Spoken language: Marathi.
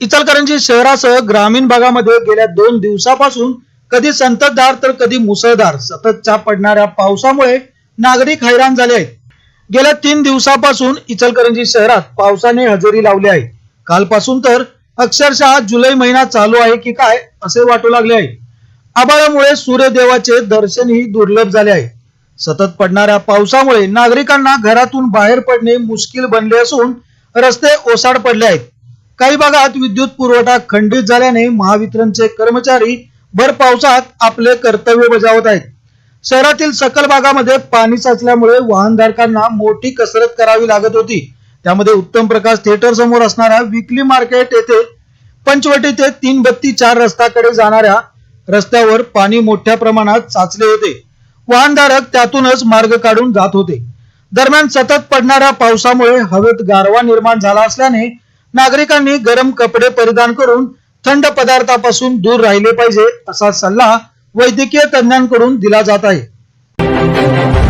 इचलकरंजी शहरासह ग्रामीण भागामध्ये गेल्या दोन दिवसापासून कधी संततधार तर कधी मुसळधार. सततच्या पडणाऱ्या पावसामुळे नागरिक हैराण झाले आहेत. गेल्या तीन दिवसापासून इचलकरंजी शहरात पावसाने हजेरी लावली आहे. कालपासून तर अक्षरशः जुलै महिना चालू आहे की काय असे वाटू लागले आहे. आभाळामुळे सूर्यदेवाचे दर्शनही दुर्लभ झाले आहे. सतत पडणाऱ्या पावसामुळे नागरिकांना घरातून बाहेर पडणे मुश्किल बनले असून रस्ते ओसाड पडले आहेत. काही भागात विद्युत पुरवठा खंडित झाल्याने महावितरणचे कर्मचारी भर पावसात आपले कर्तव्य बजावत आहेत. शहरातील सकल भागामध्ये पाणी साचल्यामुळे वाहनधारकांना मोठी कसरत करावी लागत होती. त्यामध्ये उत्तम प्रकाश थिएटर समोर असणाऱ्या विकली मार्केट येथे पंचवटी ते तीन बत्ती चार रस्त्याकडे जाणाऱ्या रस्त्यावर पाणी मोठ्या प्रमाणात साचले होते. वाहनधारक त्यातूनच मार्ग काढून जात होते. दरम्यान सतत पडणाऱ्या पावसामुळे हवेत गारवा निर्माण झाला असल्याने नागरिकांनी गरम कपडे परिधान करून थंड पदार्थापासून दूर राहिले पाहिजे असा सल्ला वैद्यकीय तज्ञांकडून दिला जात आहे.